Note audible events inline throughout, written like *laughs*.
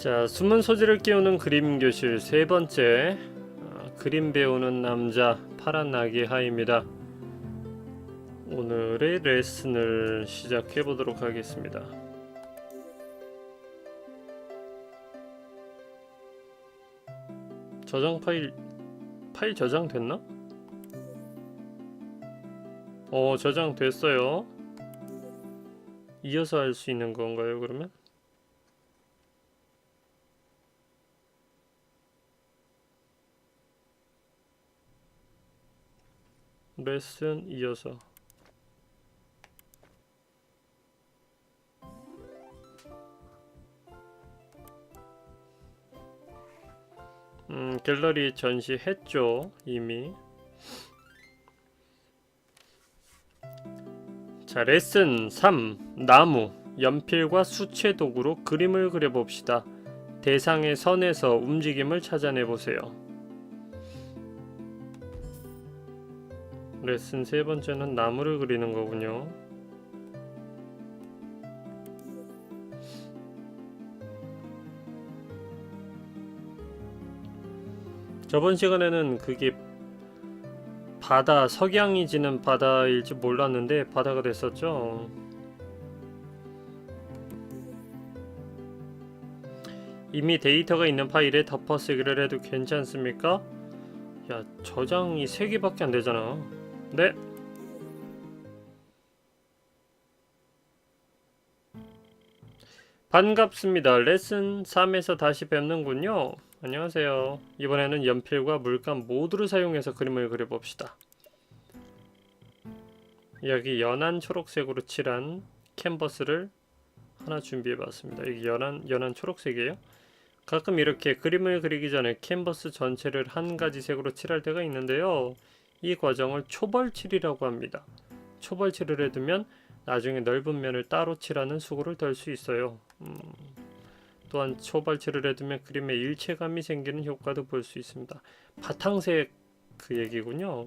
자, 숨은 소질을 끼우는 그림 교실 세 번째 아, 그림 배우는 남자 파란 나기 하입니다. 오늘의 레슨을 시작해 보도록 하겠습니다. 저장 파일 파일 저장 됐나? 어, 저장 됐어요. 이어서 할 수 있는 건가요, 그러면? 레슨 이어서. 음, 갤러리 전시했죠 이미. 자 레슨 3 나무 연필과 수채 도구로 그림을 그려봅시다. 대상의 선에서 움직임을 찾아내 보세요 레슨 세 번째는 나무를 그리는 거군요. 저번 시간에는 그게 바다 석양이 지는 바다일지 몰랐는데 바다가 됐었죠. 이미 데이터가 있는 파일에 덮어쓰기를 해도 괜찮습니까? 야 저장이 3개밖에 안 되잖아. 네. 반갑습니다. 레슨 3에서 다시 뵙는군요. 안녕하세요. 이번에는 연필과 물감 모두를 사용해서 그림을 그려봅시다. 여기 연한 초록색으로 칠한 캔버스를 하나 준비해봤습니다. 여기 연한 연한 초록색이에요. 가끔 이렇게 그림을 그리기 전에 캔버스 전체를 한 가지 색으로 칠할 때가 있는데요. 이 과정을 초벌칠이라고 합니다. 초벌칠을 해두면 나중에 넓은 면을 따로 칠하는 수고를 덜 수 있어요. 음, 또한 초벌칠을 해두면 그림에 일체감이 생기는 효과도 볼 수 있습니다. 바탕색 그 얘기군요.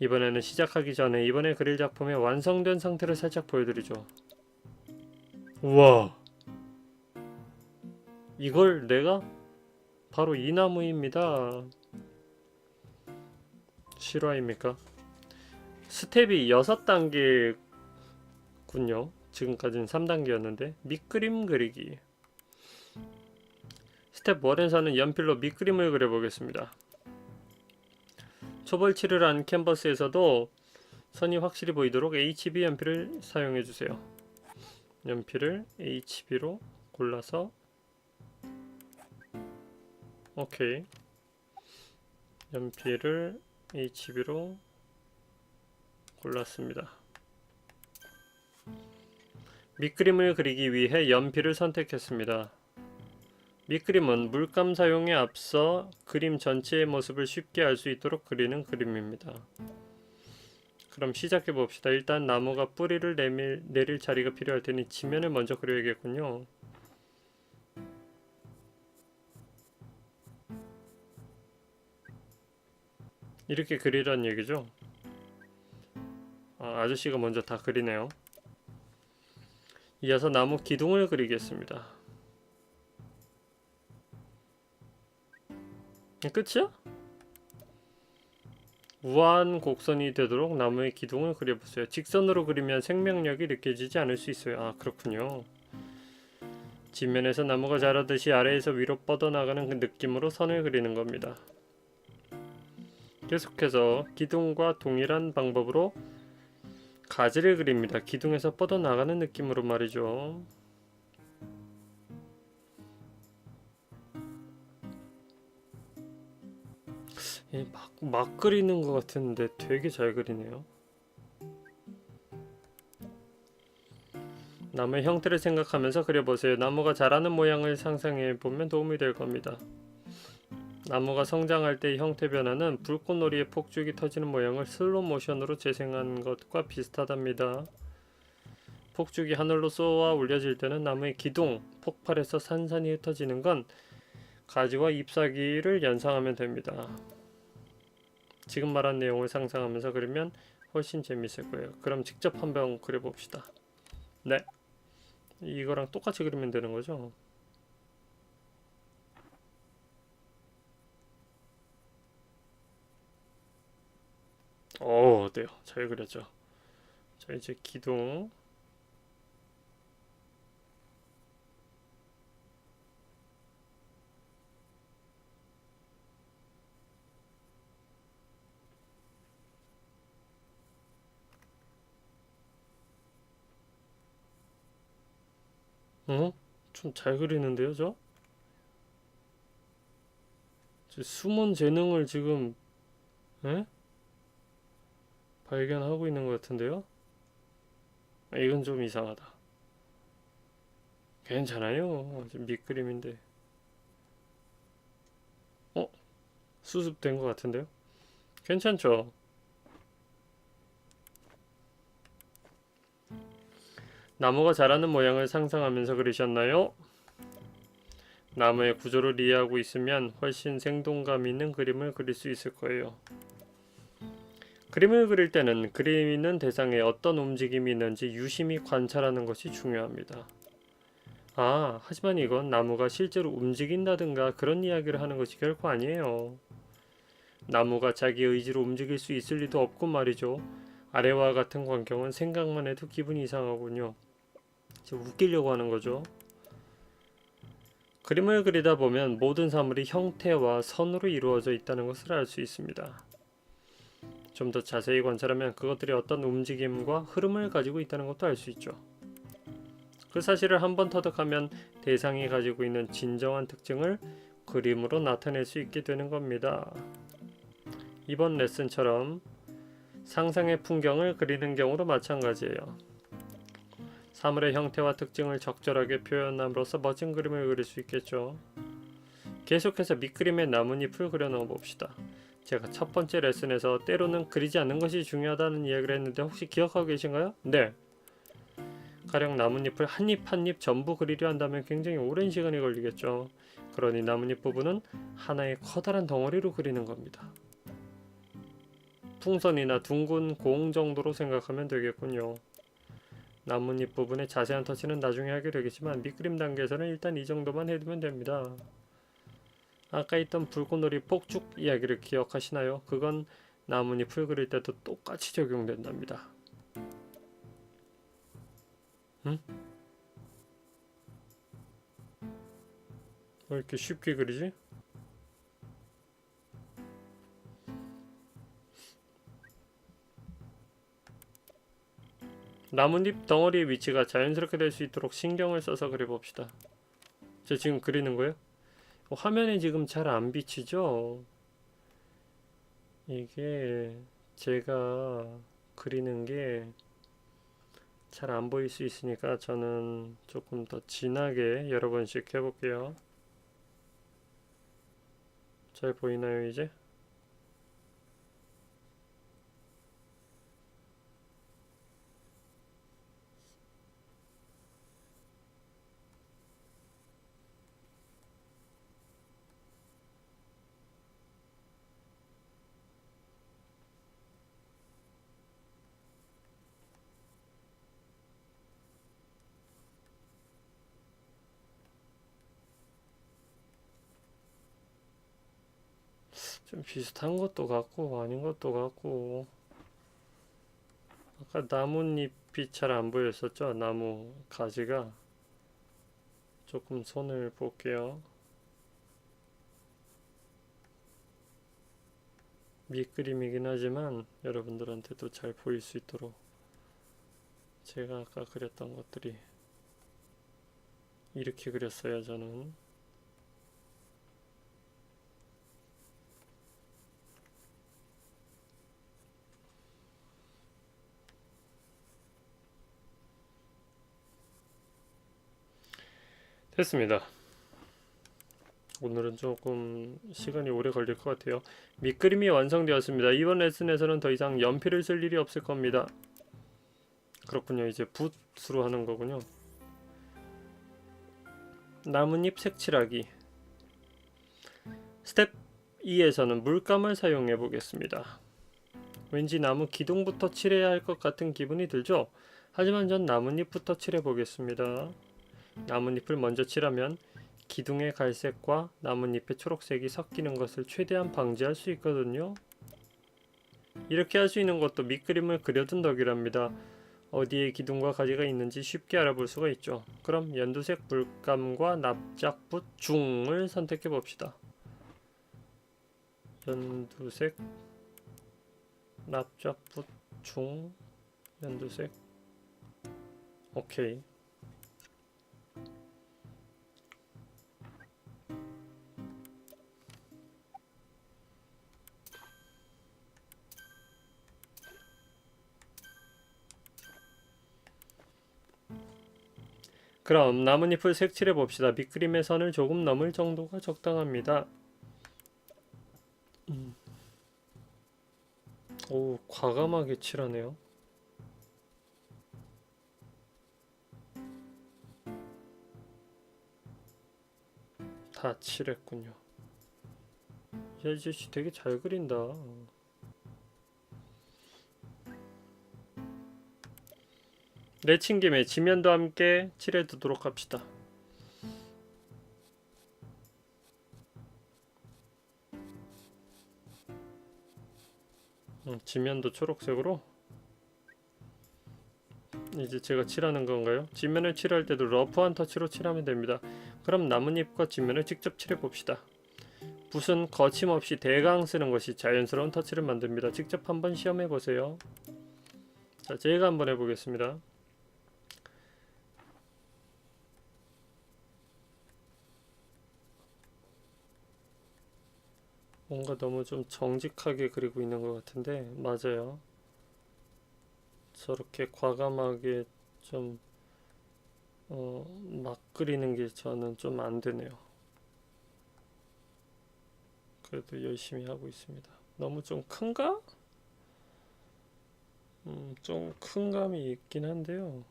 이번에는 시작하기 전에 이번에 그릴 작품의 완성된 상태를 살짝 보여드리죠. 우와 이걸 내가 바로 이 나무입니다. 실화입니까? 스텝이 6단계군요. 지금까지는 3단계였는데 밑그림 그리기 스텝 1에서는 연필로 밑그림을 그려보겠습니다. 초벌칠을 한 캔버스에서도 선이 확실히 보이도록 HB 연필을 사용해주세요. 연필을 HB로 골라서 오케이 연필을 HB로 골랐습니다. 밑그림을 그리기 위해 연필을 선택했습니다. 밑그림은 물감 사용에 앞서 그림 전체의 모습을 쉽게 알 수 있도록 그리는 그림입니다. 그럼 시작해 봅시다. 일단 나무가 뿌리를 내밀, 내릴 자리가 필요할 테니 지면을 먼저 그려야겠군요. 이렇게 그리란 얘기죠. 아, 아저씨가 먼저 다 그리네요. 이어서 나무 기둥을 그리겠습니다. 끝이야? 우아한 곡선이 되도록 나무의 기둥을 그려보세요. 직선으로 그리면 생명력이 느껴지지 않을 수 있어요. 아 그렇군요. 뒷면에서 나무가 자라듯이 아래에서 위로 뻗어나가는 그 느낌으로 선을 그리는 겁니다. 계속해서 기둥과 동일한 방법으로 가지를 그립니다. 기둥에서 뻗어나가는 느낌으로 말이죠. 예, 막, 막 그리는 것 같은데 되게 잘 그리네요. 나무의 형태를 생각하면서 그려보세요. 나무가 자라는 모양을 상상해 보면 도움이 될 겁니다. 나무가 성장할 때의 형태 변화는 불꽃놀이의 폭죽이 터지는 모양을 슬로 모션으로 재생한 것과 비슷하답니다. 폭죽이 하늘로 쏘아 올려질 때는 나무의 기둥, 폭발해서 산산이 흩어지는 건 가지와 잎사귀를 연상하면 됩니다. 지금 말한 내용을 상상하면서 그리면 훨씬 재밌을 거예요. 그럼 직접 한번 그려봅시다. 네. 이거랑 똑같이 그리면 되는 거죠? 어 어때요? 잘 그렸죠? 자 이제 기둥 어? 좀 잘 그리는데요, 저? 제 숨은 재능을 지금 에? 발견하고 있는 것 같은데요? 아, 이건 좀 이상하다. 괜찮아요. 밑그림인데. 어? 수습된 것 같은데요? 괜찮죠? 나무가 자라는 모양을 상상하면서 그리셨나요? 나무의 구조를 이해하고 있으면 훨씬 생동감 있는 그림을 그릴 수 있을 거예요. 그림을 그릴 때는 그림 있는 대상에 어떤 움직임이 있는지 유심히 관찰하는 것이 중요합니다. 아, 하지만 이건 나무가 실제로 움직인다든가 그런 이야기를 하는 것이 결코 아니에요. 나무가 자기 의지로 움직일 수 있을 리도 없고 말이죠. 아래와 같은 광경은 생각만 해도 기분이 이상하군요. 지금 웃기려고 하는 거죠. 그림을 그리다 보면 모든 사물이 형태와 선으로 이루어져 있다는 것을 알 수 있습니다. 좀 더 자세히 관찰하면 그것들이 어떤 움직임과 흐름을 가지고 있다는 것도 알 수 있죠. 그 사실을 한번 터득하면 대상이 가지고 있는 진정한 특징을 그림으로 나타낼 수 있게 되는 겁니다. 이번 레슨처럼 상상의 풍경을 그리는 경우도 마찬가지예요. 사물의 형태와 특징을 적절하게 표현함으로써 멋진 그림을 그릴 수 있겠죠. 계속해서 밑그림의 나뭇잎을 그려 넣어 봅시다. 제가 첫 번째 레슨에서 때로는 그리지 않는 것이 중요하다는 이야기를 했는데 혹시 기억하고 계신가요? 네. 가령 나뭇잎을 한 잎 한 잎 전부 그리려 한다면 굉장히 오랜 시간이 걸리겠죠. 그러니 나뭇잎 부분은 하나의 커다란 덩어리로 그리는 겁니다. 풍선이나 둥근 공 정도로 생각하면 되겠군요. 나뭇잎 부분의 자세한 터치는 나중에 하게 되겠지만 밑그림 단계에서는 일단 이 정도만 해두면 됩니다. 아까 있던 불꽃놀이 폭죽 이야기를 기억하시나요? 그건 나뭇잎을 그릴 때도 똑같이 적용된답니다. 응? 왜 이렇게 쉽게 그리지? 나뭇잎 덩어리의 위치가 자연스럽게 될 수 있도록 신경을 써서 그려봅시다. 저 지금 그리는 거예요? 어, 화면에 지금 잘 안 비치죠? 이게 제가 그리는 게 잘 안 보일 수 있으니까 저는 조금 더 진하게 여러 번씩 해볼게요. 잘 보이나요, 이제? 좀 비슷한 것도 같고 아닌 것도 같고 아까 나뭇잎이 잘 안 보였었죠? 나무 가지가 조금 손을 볼게요. 밑그림이긴 하지만 여러분들한테도 잘 보일 수 있도록 제가 아까 그렸던 것들이 이렇게 그렸어요 저는 됐습니다. 오늘은 조금 시간이 오래 걸릴 것 같아요. 밑그림이 완성되었습니다. 이번 레슨에서는 더 이상 연필을 쓸 일이 없을 겁니다. 그렇군요. 이제 붓으로 하는 거군요. 나뭇잎 색칠하기 스텝 2에서는 물감을 사용해 보겠습니다. 왠지 나무 기둥부터 칠해야 할 것 같은 기분이 들죠? 하지만 전 나뭇잎부터 칠해 보겠습니다. 나뭇잎을 먼저 칠하면 기둥의 갈색과 나뭇잎의 초록색이 섞이는 것을 최대한 방지할 수 있거든요. 이렇게 할 수 있는 것도 밑그림을 그려둔 덕이랍니다. 어디에 기둥과 가지가 있는지 쉽게 알아볼 수가 있죠. 그럼 연두색 물감과 납작붓 중을 선택해 봅시다. 연두색 납작붓 중 연두색 오케이 그럼 나뭇잎을 색칠해 봅시다. 밑그림의 선을 조금 넘을 정도가 적당합니다. 음. 오, 과감하게 칠하네요. 다 칠했군요. 이 아저씨 되게 잘 그린다. 내친 김에 지면도 함께 칠해 두도록 합시다. 음, 지면도 초록색으로 이제 제가 칠하는 건가요? 지면을 칠할 때도 러프한 터치로 칠하면 됩니다. 그럼 나뭇잎과 지면을 직접 칠해 봅시다. 붓은 거침없이 대강 쓰는 것이 자연스러운 터치를 만듭니다. 직접 한번 시험해 보세요. 자, 제가 한번 해보겠습니다. 뭔가 너무 좀 정직하게 그리고 있는 것 같은데 맞아요. 저렇게 과감하게 좀 어, 막 그리는 게 저는 좀 안 되네요. 그래도 열심히 하고 있습니다. 너무 좀 큰가? 음, 좀 큰 감이 있긴 한데요.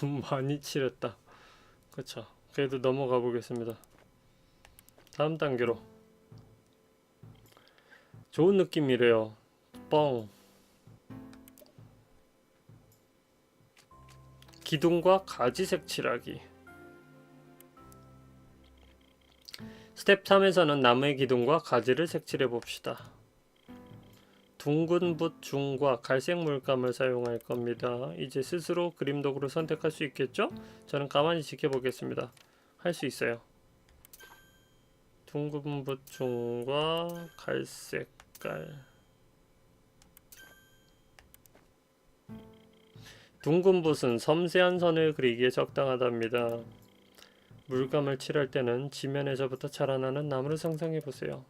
너무 *laughs* 많이 칠했다. 그쵸. 그래도 넘어가 보겠습니다. 다음 단계로. 좋은 느낌이래요. 뻥. 기둥과 가지 색 칠하기. 스텝 3에서는 나무의 기둥과 가지를 색칠해 봅시다. 둥근 붓 중과 갈색 물감을 사용할 겁니다. 이제 스스로 그림 도구를 선택할 수 있겠죠? 저는 가만히 지켜보겠습니다. 할 수 있어요. 둥근 붓 중과 갈색 깔 둥근 붓은 섬세한 선을 그리기에 적당하답니다. 물감을 칠할 때는 지면에서부터 자라나는 나무를 상상해 보세요.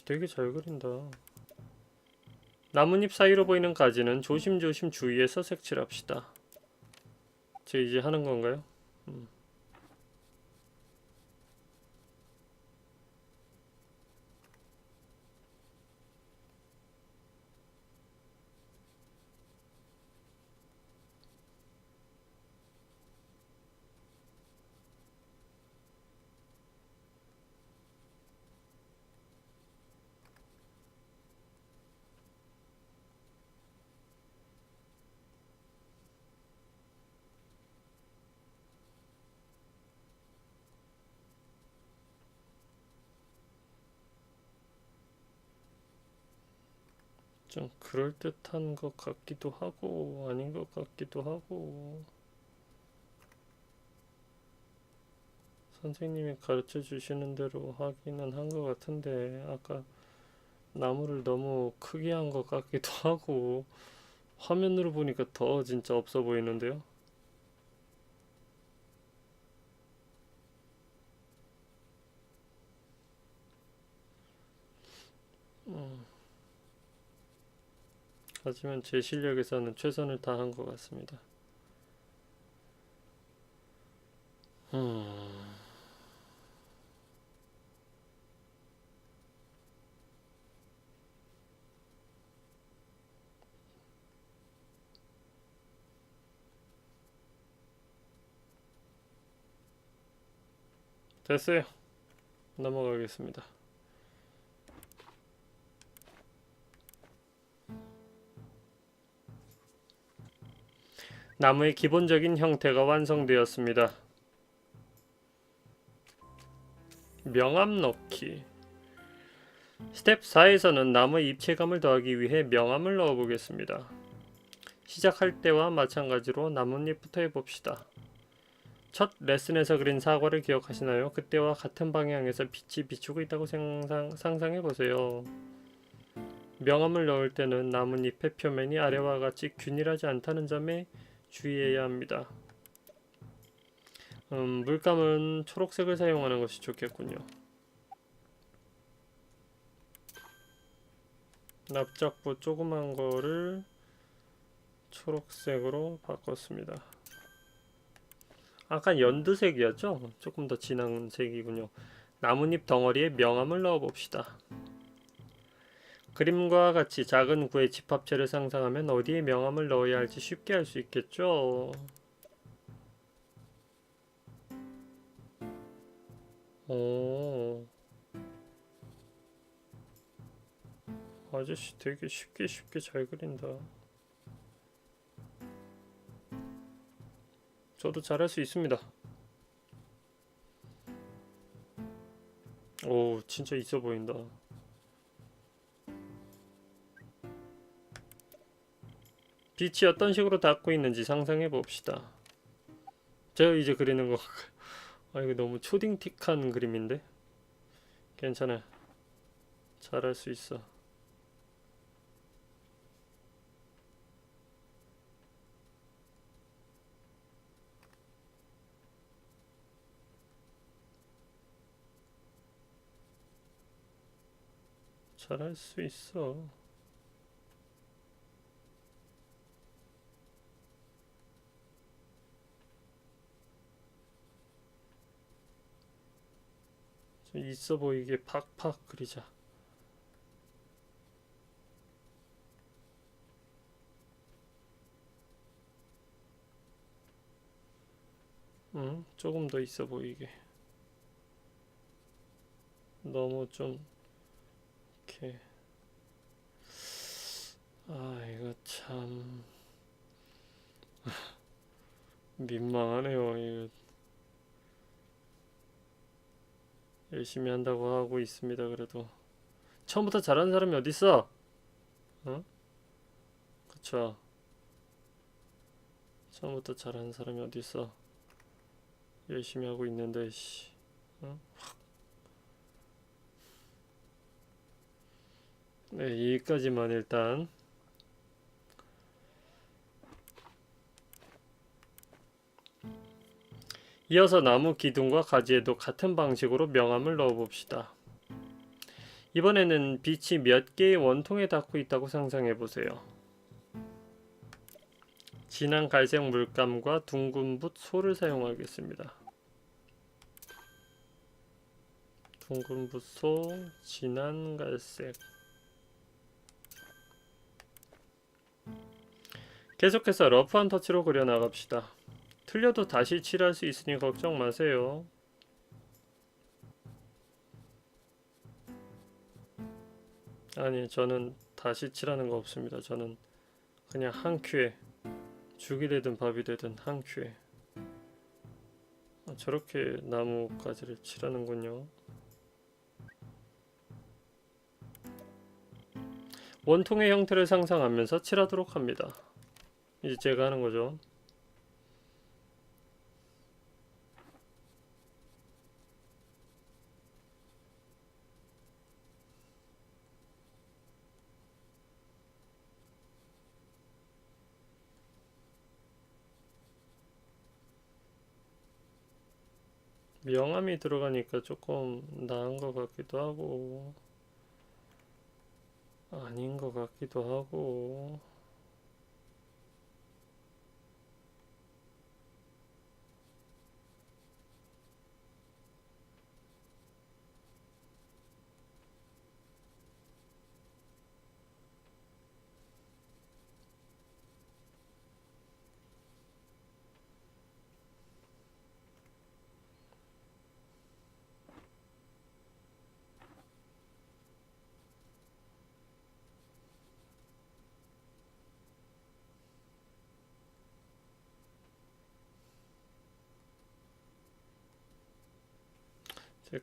아, 아저씨 되게 잘 그린다. 나뭇잎 사이로 보이는 가지는 조심조심 주위에서 색칠합시다. 저 이제 하는 건가요? 음. 좀 그럴듯한 것 같기도 하고 아닌 것 같기도 하고 선생님이 가르쳐 주시는 대로 하기는 한 것 같은데 아까 나무를 너무 크게 한 것 같기도 *laughs* 하고 화면으로 보니까 더 진짜 없어 보이는데요. 음. 하지만 제 실력에서는 최선을 다한 것 같습니다. 음. 됐어요. 넘어가겠습니다. 나무의 기본적인 형태가 완성되었습니다. 명암 넣기 스텝 4에서는 나무의 입체감을 더하기 위해 명암을 넣어 보겠습니다. 시작할 때와 마찬가지로 나뭇잎부터 해봅시다. 첫 레슨에서 그린 사과를 기억하시나요? 그때와 같은 방향에서 빛이 비추고 있다고 상상, 상상해 보세요. 명암을 넣을 때는 나뭇잎의 표면이 아래와 같이 균일하지 않다는 점에 주의해야 합니다. 음, 물감은 초록색을 사용하는 것이 좋겠군요. 납작부 조그만 거를 초록색으로 바꿨습니다. 아까 연두색이었죠? 조금 더 진한 색이군요. 나뭇잎 덩어리에 명암을 넣어봅시다. 그림과 같이 작은 구의 집합체를 상상하면 어디에 명암을 넣어야 할지 쉽게 알 수 있겠죠? 오. 아저씨 되게 쉽게 쉽게 잘 그린다. 저도 잘할 수 있습니다. 오, 진짜 있어 보인다. 빛이 어떤 식으로 닿고 있는지 상상해 봅시다. 제가 이제 그리는 거, 아 이거 너무 초딩틱한 그림인데? 괜찮아. 잘할 수 있어. 잘할 수 있어. 좀 있어 보이게 팍팍 그리자. 응, 조금 더 있어 보이게. 너무 좀 이렇게 아 이거 참 *laughs* 민망하네요. 이거 열심히 한다고 하고 있습니다. 그래도 처음부터 잘하는 사람이 어디 있어? 어? 그쵸? 처음부터 잘하는 사람이 어디 있어? 열심히 하고 있는데 씨. 어? 네, 여기까지만 일단 이어서 나무 기둥과 가지에도 같은 방식으로 명암을 넣어 봅시다. 이번에는 빛이 몇 개의 원통에 닿고 있다고 상상해 보세요. 진한 갈색 물감과 둥근 붓 소를 사용하겠습니다. 둥근 붓소, 진한 갈색. 계속해서 러프한 터치로 그려 나갑시다. 틀려도 다시 칠할 수 있으니 걱정 마세요. 아니 저는 다시 칠하는 거 없습니다. 저는 그냥 한 큐에 죽이 되든 밥이 되든 한 큐에 아, 저렇게 나무가지를 칠하는군요. 원통의 형태를 상상하면서 칠하도록 합니다. 이제 제가 하는 거죠. 명암이 들어가니까 조금 나은 것 같기도 하고 아닌 것 같기도 하고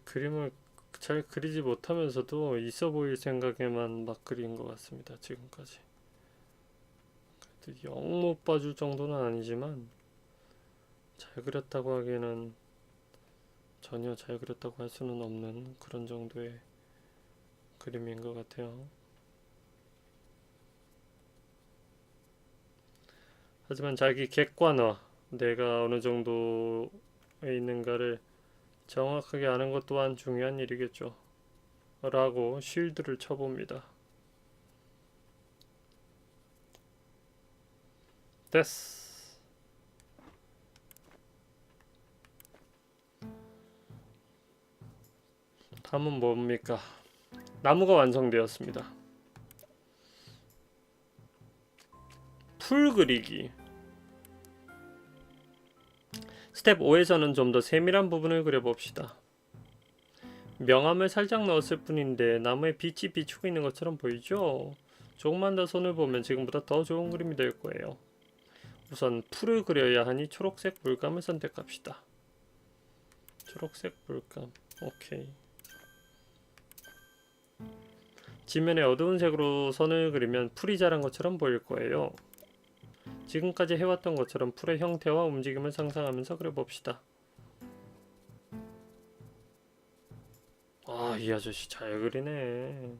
그림을 잘 그리지 못하면서도 있어 보일 생각에만 막 그린 것 같습니다. 지금까지. 그래도 영못 봐줄 정도는 아니지만 잘 그렸다고 하기에는 전혀 잘 그렸다고 할 수는 없는 그런 정도의 그림인 것 같아요. 하지만 자기 객관화, 내가 어느 정도에 있는가를 정확하게 아는 것 또한 중요한 일이겠죠. 라고 쉴드를 쳐봅니다. 됐어. 다음은 뭡니까? 나무가 완성되었습니다. 풀 그리기. 스텝 5에서는 좀 더 세밀한 부분을 그려봅시다. 명암을 살짝 넣었을 뿐인데 나무에 빛이 비추고 있는 것처럼 보이죠? 조금만 더 손을 보면 지금보다 더 좋은 그림이 될 거예요. 우선 풀을 그려야 하니 초록색 물감을 선택합시다. 초록색 물감. 오케이. 지면에 어두운 색으로 선을 그리면 풀이 자란 것처럼 보일 거예요. 지금까지 해왔던 것처럼 풀의 형태와 움직임을 상상하면서 그려봅시다. 아, 이 아저씨 잘 그리네.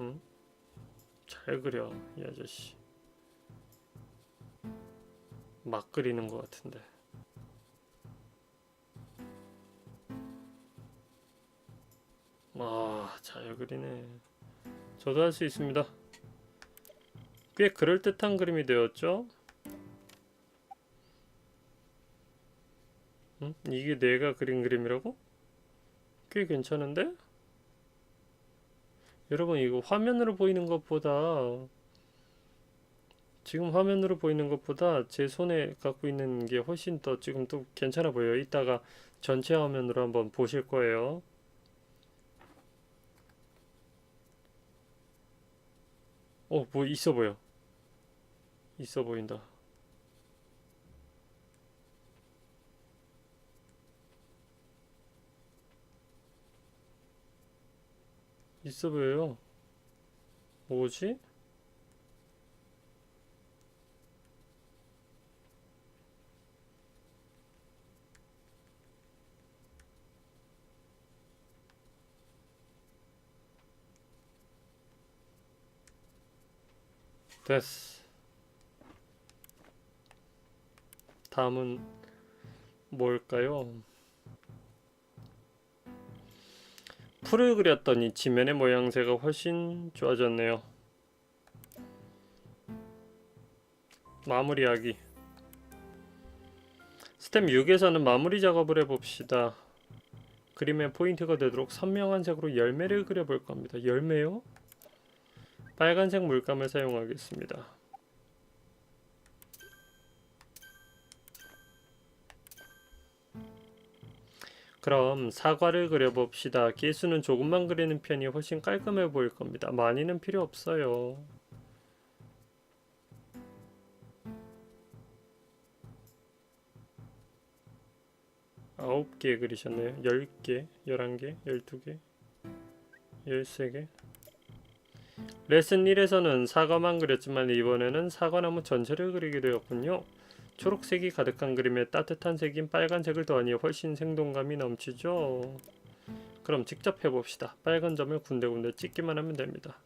응? 잘 그려, 이 아저씨. 막 그리는 것 같은데. 아, 잘 그리네. 저도 할 수 있습니다. 꽤 그럴듯한 그림이 되었죠? 응? 이게 내가 그린 그림이라고? 꽤 괜찮은데? 여러분 이거 화면으로 보이는 것보다 지금 화면으로 보이는 것보다 제 손에 갖고 있는 게 훨씬 더 지금 또 괜찮아 보여요. 이따가 전체 화면으로 한번 보실 거예요. 어, 뭐 있어 보여. 있어 보인다. 있어 보여요. 뭐지? 됐어. 다음은 뭘까요? 풀을 그렸더니 지면의 모양새가 훨씬 좋아졌네요. 마무리하기. 스텝 6에서는 마무리 작업을 해봅시다. 그림의 포인트가 되도록 선명한 색으로 열매를 그려볼 겁니다. 열매요? 빨간색 물감을 사용하겠습니다. 그럼 사과를 그려봅시다. 개수는 조금만 그리는 편이 훨씬 깔끔해 보일 겁니다. 많이는 필요 없어요. 아홉 개 그리셨네요. 열 개, 열한 개, 열두 개, 열세 개. 레슨 1에서는 사과만 그렸지만 이번에는 사과나무 전체를 그리게 되었군요. 초록색이 가득한 그림에 따뜻한 색인 빨간색을 더하니 훨씬 생동감이 넘치죠. 그럼 직접 해봅시다. 빨간 점을 군데군데 찍기만 하면 됩니다.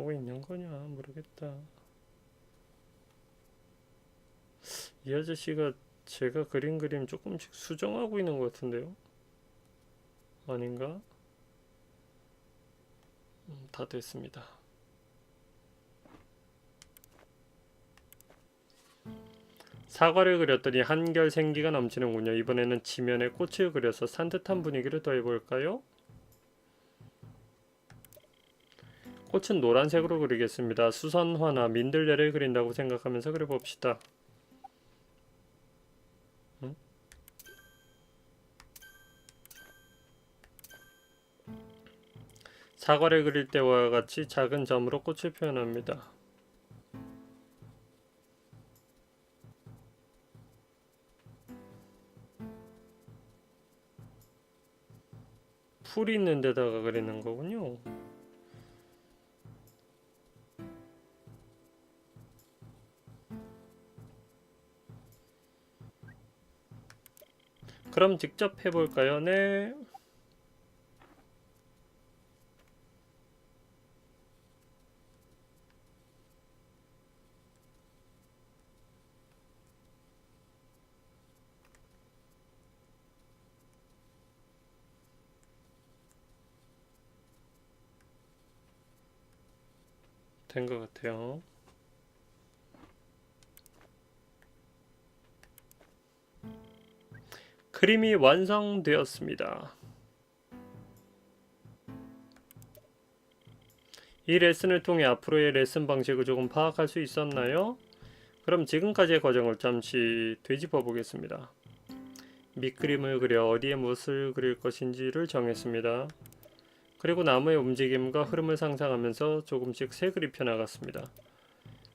하고 있는 거냐 모르겠다. 이 아저씨가 제가 그린 그림 조금씩 수정하고 있는 것 같은데요? 아닌가? 음, 다 됐습니다. 사과를 그렸더니 한결 생기가 넘치는군요. 이번에는 지면에 꽃을 그려서 산뜻한 분위기를 더해볼까요? 꽃은 노란색으로 그리겠습니다. 수선화나 민들레를 그린다고 생각하면서 그려봅시다. 응? 사과를 그릴 때와 같이 작은 점으로 꽃을 표현합니다. 풀이 있는 데다가 그리는 거군요. 그럼 직접 해볼까요? 네. 된 것 같아요. 그림이 완성되었습니다. 이 레슨을 통해 앞으로의 레슨 방식을 조금 파악할 수 있었나요? 그럼 지금까지의 과정을 잠시 되짚어 보겠습니다. 밑그림을 그려 어디에 무엇을 그릴 것인지를 정했습니다. 그리고 나무의 움직임과 흐름을 상상하면서 조금씩 색을 입혀 나갔습니다.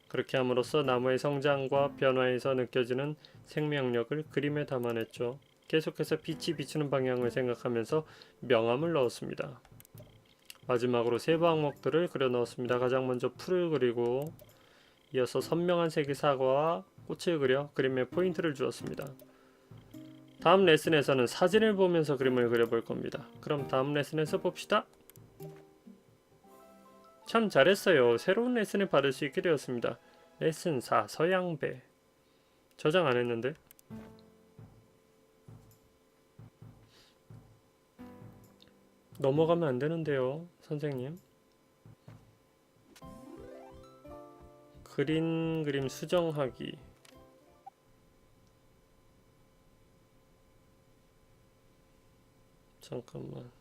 그렇게 함으로써 나무의 성장과 변화에서 느껴지는 생명력을 그림에 담아냈죠. 계속해서 빛이 비추는 방향을 생각하면서 명암을 넣었습니다. 마지막으로 세부 항목들을 그려 넣었습니다. 가장 먼저 풀을 그리고 이어서 선명한 색의 사과와 꽃을 그려 그림에 포인트를 주었습니다. 다음 레슨에서는 사진을 보면서 그림을 그려볼 겁니다. 그럼 다음 레슨에서 봅시다. 참 잘했어요. 새로운 레슨을 받을 수 있게 되었습니다. 레슨 4 서양배 저장 안 했는데 넘어가면 안 되는데요, 선생님. 그린 그림 수정하기. 잠깐만.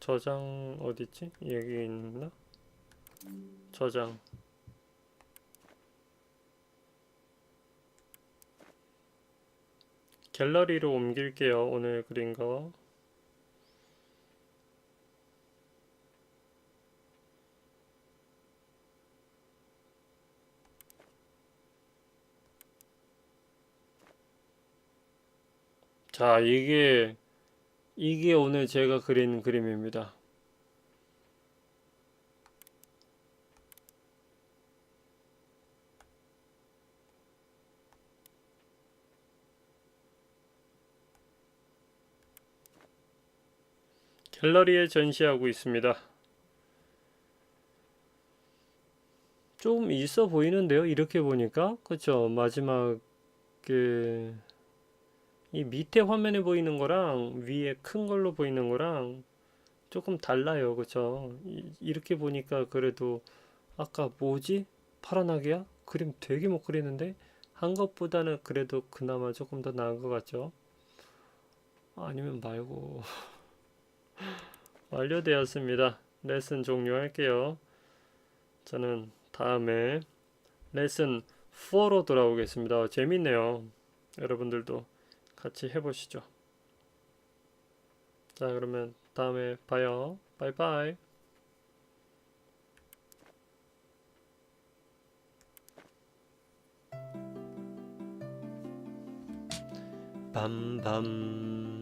저장 어디지? 여기 있나? 저장. 갤러리로 옮길게요. 오늘 그린 거. 자, 이게 이게 오늘 제가 그린 그림입니다. 갤러리에 전시하고 있습니다. 좀 있어 보이는데요. 이렇게 보니까 그쵸 마지막에 이 밑에 화면에 보이는 거랑 위에 큰 걸로 보이는 거랑 조금 달라요. 그쵸 이, 이렇게 보니까 그래도 아까 뭐지? 파란 아기야? 그림 되게 못 그리는데 한 것보다는 그래도 그나마 조금 더 나은 것 같죠? 아니면 말고 *laughs* 완료되었습니다. 레슨 종료할게요. 저는 다음에 레슨 4로 돌아오겠습니다. 재밌네요. 여러분들도 같이 해보시죠. 자, 그러면 다음에 봐요. 바이바이. 밤밤